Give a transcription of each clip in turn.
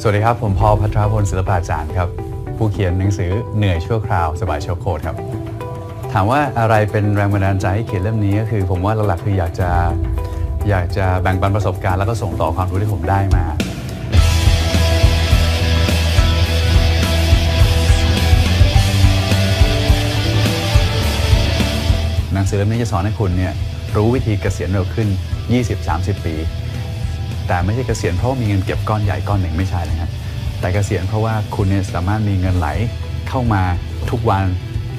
สวัสดีครับ ผมพอลพัทรพลศิลปาจารย์ครับ ผู้เขียนหนังสือเหนื่อยชั่วคราวสบายชั่วโคตรครับ ถามว่าอะไรเป็นแรงบันดาลใจให้เขียนเล่มนี้ก็คือ ผมว่าหลักๆคืออยากจะอยากจะแบ่งปันประสบการณ์แล้วก็ส่งต่อความรู้ที่ผมได้มาหนังสือเล่มนี้จะสอนให้คุณเนี่ยรู้วิธีเกษียณเร็วขึ้น 20-30 ปี แต่ไม่ใช่เกษียณเพราะมีเงินเก็บก้อนใหญ่ก้อนหนึ่งไม่ใช่นะฮะแต่เกษียณเพราะว่าคุณเนี่ยสามารถมีเงินไหลเข้ามาทุกวัน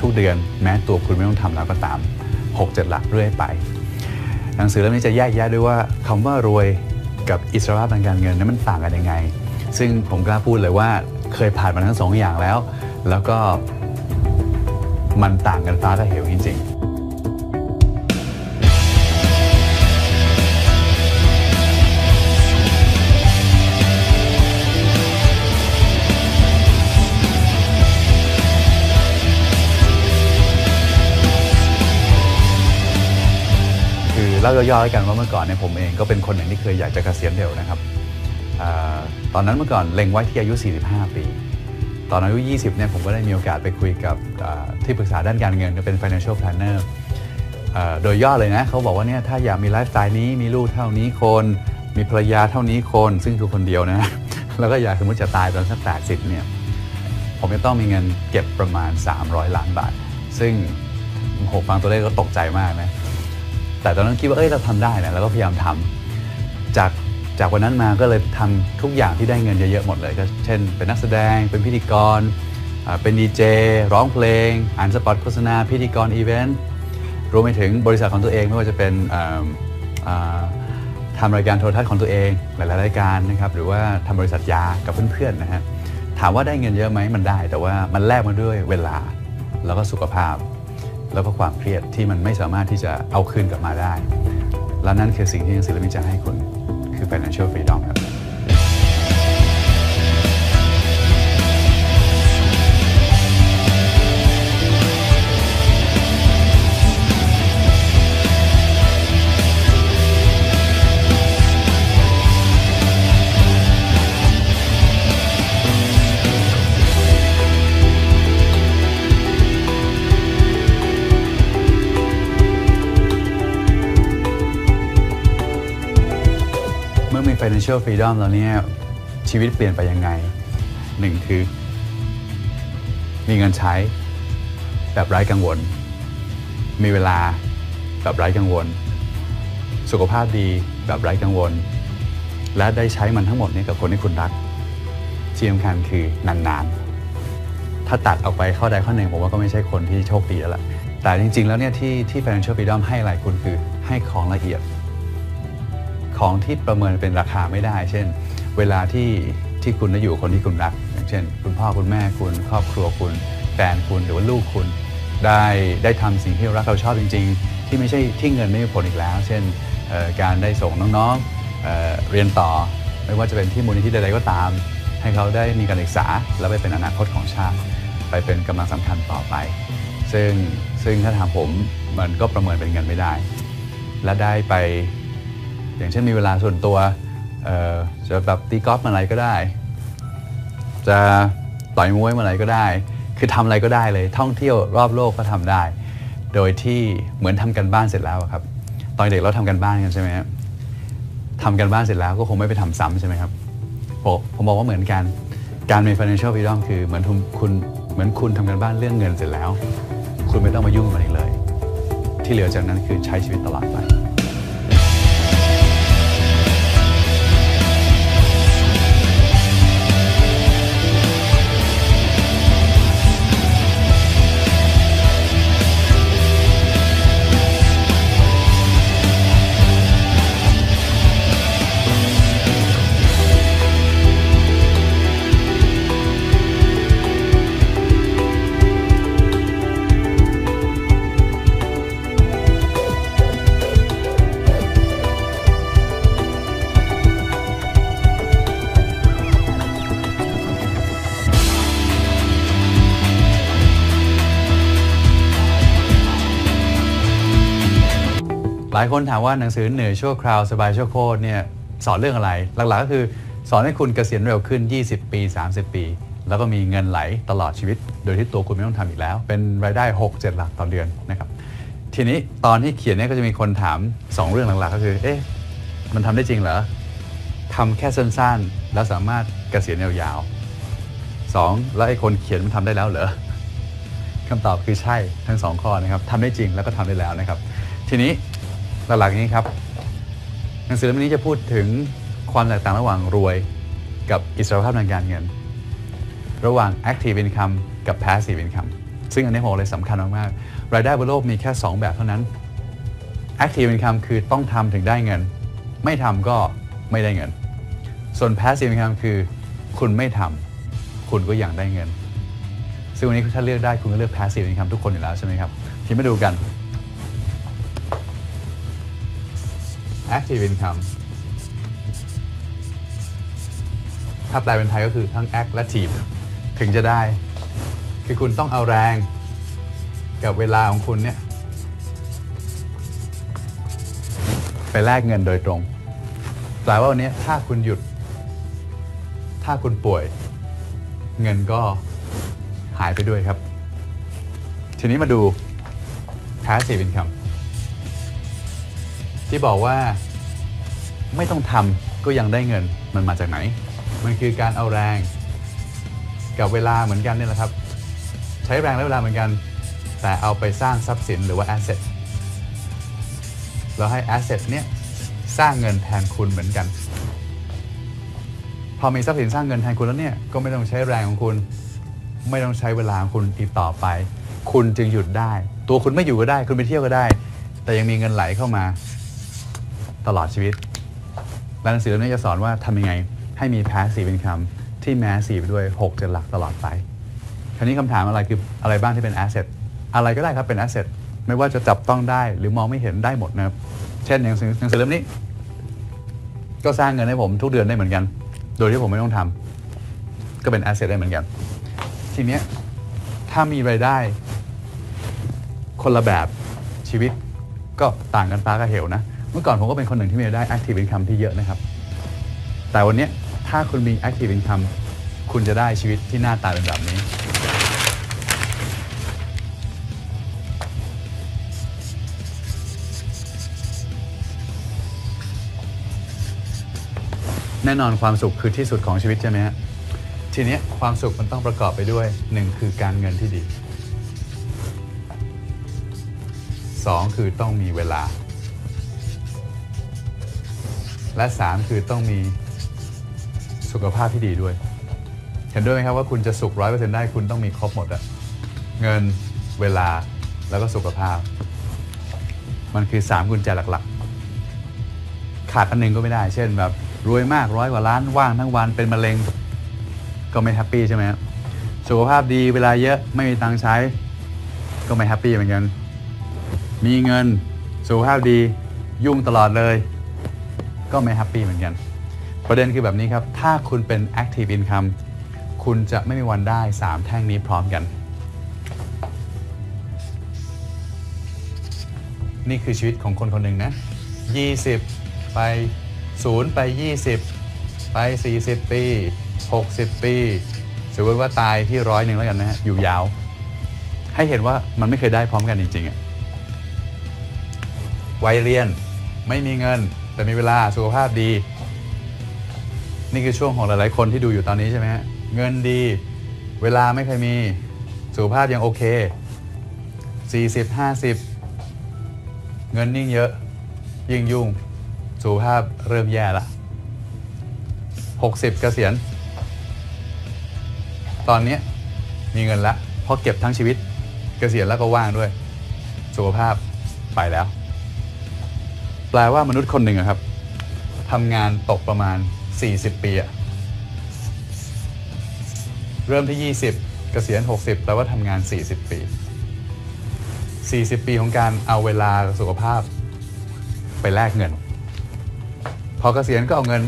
ทุกเดือน แม้ตัวคุณไม่ต้องทำแล้วก็ตาม 6-7 หลักเรื่อยไป หนังสือเล่มนี้จะแยกแยะด้วยว่าคำว่ารวยกับอิสรภาพทางการเงินนั้นมันต่างกันยังไง ซึ่งผมกล้าพูดเลยว่าเคยผ่านมาทั้งสองอย่างแล้ว แล้วก็มันต่างกันฟ้ากับเหวจริงๆ ล่าย่อๆให้กันว่าเมื่อก่อนเนี่ยผมเองก็เป็นคนหนึ่งที่เคยอยากจะเกษียณเร็วนะครับอตอนนั้นเมื่อก่อนเล็งไว้ที่อายุ 45 ปี ตอนอายุ 20 เนี่ยผมก็ได้มีโอกาสไปคุยกับที่ปรึกษาด้านการเงินเป็น financial planner โดยย่อเลยนะเขาบอกว่าเนี่ยถ้าอยากมีไลฟ์สไตล์นี้มีลูกเท่านี้คน มีภรรยาเท่านี้คน ซึ่งคือคนเดียวนะ แล้วก็อยากสมมติจะตายตอนสัก 80 เนี่ยผมจะต้องมีเงินเก็บประมาณ 300 ล้านบาท ซึ่งโหฟังตัวเลขก็ตกใจมากนะ แต่ตอนนั้นคิดว่าเอ้ยเราทำได้นะแล้วก็พยายามทำจากจากวันนั้นมาก็เลยทำทุกอย่างที่ได้เงินเยอะๆหมดเลยก็เช่น เป็นนักแสดงเป็นพิธีกร เป็นดีเจร้องเพลงอ่านสปอตโฆษณา พิธีกรอีเวนต์รวมไปถึงบริษัทของตัวเองไม่ว่าจะเป็นอ่าอ่าทำรายการโทรทัศน์ของตัวเองหลายๆรายการนะครับหรือว่าทำบริษัทยากับเพื่อนๆนะฮะถามว่าได้เงินเยอะไหมมันได้ แต่ว่ามันแลกมาด้วยเวลาแล้วก็สุขภาพ แล้วก็ความเครียดที่มันไม่สามารถที่จะเอาคืนกลับมาได้ และนั่นคือสิ่งที่หนังสือเล่มนี้จะให้คุณคือ financial freedom ครับ financial freedom แล้วเนี่ยชีวิตเปลี่ยนไปยังไงหนึ่งคือ มีเงินใช้แบบไร้กังวล มีเวลาแบบไร้กังวล สุขภาพดีแบบไร้กังวล และได้ใช้มันทั้งหมดนี้กับคนที่คุณรักที่สำคัญคือนานๆ ถ้าตัดออกไปข้อใดข้อหนึ่งผมว่าก็ไม่ใช่คนที่โชคดีแล้วล่ะแต่จริงๆ แล้วเนี่ยที่ที่ financial freedom ให้อะไรคุณคือให้ของละเอียด ของที่ประเมินเป็นราคาไม่ได้ เช่น เวลาที่ที่คุณได้อยู่คนที่คุณรัก อย่างเช่น คุณพ่อคุณแม่คุณครอบครัวคุณแฟนคุณหรือว่าลูกคุณ ได้ได้ทำสิ่งที่เรารักเราชอบจริง ๆ ที่ไม่ใช่ที่เงินไม่มีผลอีกแล้ว เช่นการได้ส่งน้องๆเเรียนต่อ ไม่ว่าจะเป็นที่มูลนิธิใดๆก็ตาม ให้เขาได้มีการศึกษา แล้วไปเป็นอนาคตของชาติ ไปเป็นกำลังสำคัญต่อไป ซึ่งซึ่งถ้าถามผมมันก็ประเมินเป็นเงินไม่ได้ และได้ไป อย่างเช่นมีเวลาส่วนตัวจะแบบตีกอล์ฟมื่อไรก็ได้ จะต่อยมวยมื่อไรก็ได้ คือทำอะไรก็ได้เลยท่องเที่ยวรอบโลกก็ทำได้ โดยที่เหมือนทำกันบ้านเสร็จแล้วครับ ตอนเด็กเราทำกันบ้านกันใช่ไหมครับทำกันบ้านเสร็จแล้วก็คงไม่ไปทำซ้ำใช่ไหมครับผมบอกว่าเหมือนกันการมี financial freedom คือเหมือนคุณคุณเหมือนคุณทำกันบ้านเรื่องเงินเสร็จแล้ว คุณไม่ต้องมายุ่งกับมันอีกเลย ที่เหลือจากนั้นคือใช้ชีวิตตลอดไป ลายคนถามว่าหนังสือเหนื่อยชั่วคราวสบายชั่วโคตรเนี่ยสอนเรื่องอะไร หลักๆก็คือสอนให้คุณเกษียณเร็วขึ้น 20 ปี 30 ปี แล้วก็มีเงินไหลตลอดชีวิต โดยที่ตัวคุณไม่ต้องทำอีกแล้ว เป็นรายได้ 6-7 หลักต่อเดือนนะครับทีนี้ตอนที่เขียนเนี่ยก็จะมีคนถาม 2 เรื่องหลักๆ ก็คือเอ๊ะมันทำได้จริงเหรอทำแค่สั้นๆ แล้วสามารถเกษียณยาวๆสองแล้วไอ้คนเขียนมันทำได้แล้วเหรอคำตอบคือใช่ทั้งสองข้อนะครับทำได้จริงแล้วก็ทำได้แล้วนะครับ ทีนี้ หลักๆนี้ครับหนังสือเล่มนี้จะพูดถึงความแตกต่างระหว่างรวยกับอิสรภาพทางการเงิน ระหว่าง active income กับ passive income ซึ่งอันนี้ผมเลยสำคัญมากๆรายได้บนโลกมีแค่ 2 แบบเท่านั้น active income คือต้องทำถึงได้เงิน ไม่ทำก็ไม่ได้เงิน ส่วน passive income คือคุณไม่ทำคุณก็ยังได้เงิน ซึ่งวันนี้ถ้าเลือกได้คุณก็เลือก passive income ทุกคนอยู่แล้วใช่ไหมครับ ทีมาดูกัน active income ถ้าแปลเป็นไทยก็คือทั้ง act และ team ถึงจะได้ คือคุณต้องเอาแรงกับเวลาของคุณเนี่ยไปแลกเงินโดยตรง แปลว่าวันนี้ถ้าคุณหยุด ถ้าคุณป่วย เงินก็หายไปด้วยครับ ทีนี้มาดู passive income ที่บอกว่าไม่ต้องทำก็ยังได้เงินมันมาจากไหน มันคือการเอาแรง กับเวลาเหมือนกันเนี่ยแหละครับ ใช้แรงและเวลาเหมือนกัน แต่เอาไปสร้างทรัพย์สินหรือว่า asset แล้วให้ asset เนี่ยสร้างเงินแทนคุณเหมือนกัน พอมีทรัพย์สินสร้างเงินแทนคุณแล้วเนี่ยก็ไม่ต้องใช้แรงของคุณ ไม่ต้องใช้เวลาของคุณอีกต่อไป คุณจึงหยุดได้ ตัวคุณไม่อยู่ก็ได้ คุณไปเที่ยวก็ได้ แต่ยังมีเงินไหลเข้ามา ตลอดชีวิตและหนังสือเล่มนี้จะสอนว่าทำยังไงให้มี passive income ที่ massive ด้วย6เจ็ดหลักตลอดไปคราวนี้คำถามอะไรคืออะไรบ้างที่เป็น asset อะไรก็ได้ครับเป็น asset ไม่ว่าจะจับต้องได้หรือมองไม่เห็นได้หมดนะครับ เช่นหนังสือหนังสือเล่มนี้ ก็สร้างเงินให้ผมทุกเดือนได้เหมือนกัน โดยที่ผมไม่ต้องทำก็เป็น asset ได้เหมือนกัน ทีเนี้ยถ้ามีรายได้ คนละแบบชีวิตก็ต่างกันฟ้ากับเหวนะ เมื่อก่อนผมก็เป็นคนหนึ่งที่มีรายได้ active income ที่เยอะนะครับ แต่วันนี้ถ้าคุณมี active income คุณจะได้ชีวิตที่หน้าตาเป็นแบบนี้ แน่นอนความสุขคือที่สุดของชีวิตใช่ไหมฮะทีนี้ความสุขมันต้องประกอบไปด้วยหนึ่งคือการเงินที่ดีสองคือต้องมีเวลา และสามคือต้องมีสุขภาพที่ดีด้วย เห็นด้วยไหมครับว่าคุณจะสุขร้อยเปอร์เซ็นต์ได้คุณต้องมีครบหมดอะเงินเวลาแล้วก็สุขภาพ มันคือสามกุญแจหลักๆ ขาดอันหนึ่งก็ไม่ได้ เช่นแบบรวยมากร้อยกว่าล้านว่างทั้งวันเป็นมะเร็งก็ไม่แฮปปี้ใช่ไหมสุขภาพดีเวลาเยอะไม่มีตังค์ใช้ ก็ไม่แฮปปี้เหมือนกัน มีเงินสุขภาพดียุ่งตลอดเลย ก็ไม่แฮปปี้เหมือนกัน ประเด็นคือแบบนี้ครับ ถ้าคุณเป็น active income คุณจะไม่มีวันได้ 3 แท่งนี้พร้อมกัน นี่คือชีวิตของคนคนหนึ่งนะ 20 ไป 0 ไป 20 ไป 40 ปี 60 ปีสมมติว่าตายที่ร้อยหนึ่งแล้วกันนะฮะ อยู่ยาว ให้เห็นว่ามันไม่เคยได้พร้อมกันจริงๆอะวัยเรียนไม่มีเงิน แต่มีเวลาสุขภาพดี นี่คือช่วงของหลาย ๆ คนที่ดูอยู่ตอนนี้ใช่ไหมฮะเงินดี เวลาไม่เคยมีสุขภาพยังโอเค 40 50 เงินยิ่งเยอะ ยิ่งยุ่ง สุขภาพเริ่มแย่ละ 60 เกษียณ ตอนนี้มีเงินละเพราะเก็บทั้งชีวิต เกษียณแล้วก็ว่างด้วย สุขภาพไปแล้ว แปลว่ามนุษย์คนหนึ่งอะครับทำงานตกประมาณ 40 ปีอะเริ่มที่ 20 เกษียณ 60 แปลว่าทำงาน 40 ปี 40 ปีของการเอาเวลากับสุขภาพ ไปแลกเงิน พอเกษียณก็เอาเงิน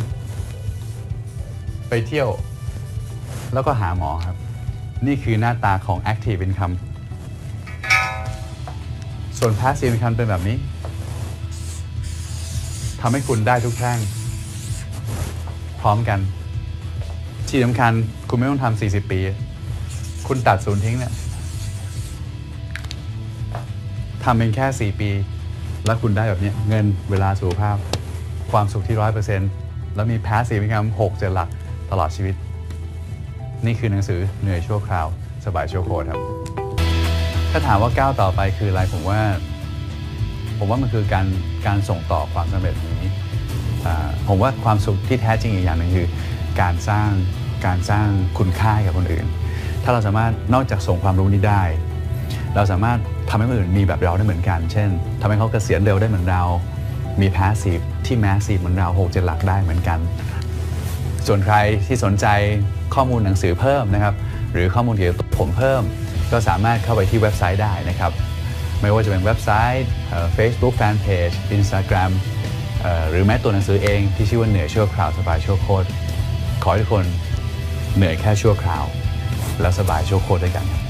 ไปเที่ยว แล้วก็หาหมอครับ นี่คือหน้าตาของ active income ส่วน passive income เป็นแบบนี้ ทำให้คุณได้ทุกแท่ง พร้อมกัน ที่สำคัญคุณไม่ต้องทำ40 ปี คุณตัดศูนย์ทิ้งเนี่ยทำเป็นแค่ 4 ปี แล้วคุณได้แบบนี้เงินเวลาสุขภาพ ความสุขที่ร้อยเปอร์เซ็นต์แล้วมีแพสซีฟอินคัมหกเจ็ดหลักตลอดชีวิต นี่คือหนังสือเหนื่อยชั่วคราว สบายชั่วโคตรครับ ถ้าถามว่าก้าวต่อไปคืออะไรผมว่า ผมว่ามันคือการการส่งต่อความสำเร็จนี้อ่า ผมว่าความสุขที่แท้จริงอีกอย่างหนึ่งคือ การสร้างการสร้างคุณค่าให้กับคนอื่น ถ้าเราสามารถนอกจากส่งความรู้นี้ได้ เราสามารถทำให้คนอื่นมีแบบเราได้เหมือนกัน เช่นทำให้เขาเกษียณเร็วได้เหมือนเรา มีพาสซีฟที่แมสซีฟเหมือนเราหกเจ็ดหลักได้เหมือนกัน ส่วนใครที่สนใจข้อมูลหนังสือเพิ่มนะครับ หรือข้อมูลเกี่ยวกับผมเพิ่ม ก็สามารถเข้าไปที่เว็บไซต์ได้นะครับ ไม่ว่าจะเป็นเว็บไซต์เอ่อ Facebook Fanpage Instagram หรือแม้ตัวหนังสือเองที่ชื่อว่าเหนื่อยชั่วคราวสบายชั่วโคตรขอให้ทุกคนเหนื่อยแค่ชั่วคราว แล้วสบายชั่วโคตรด้วยกันครับ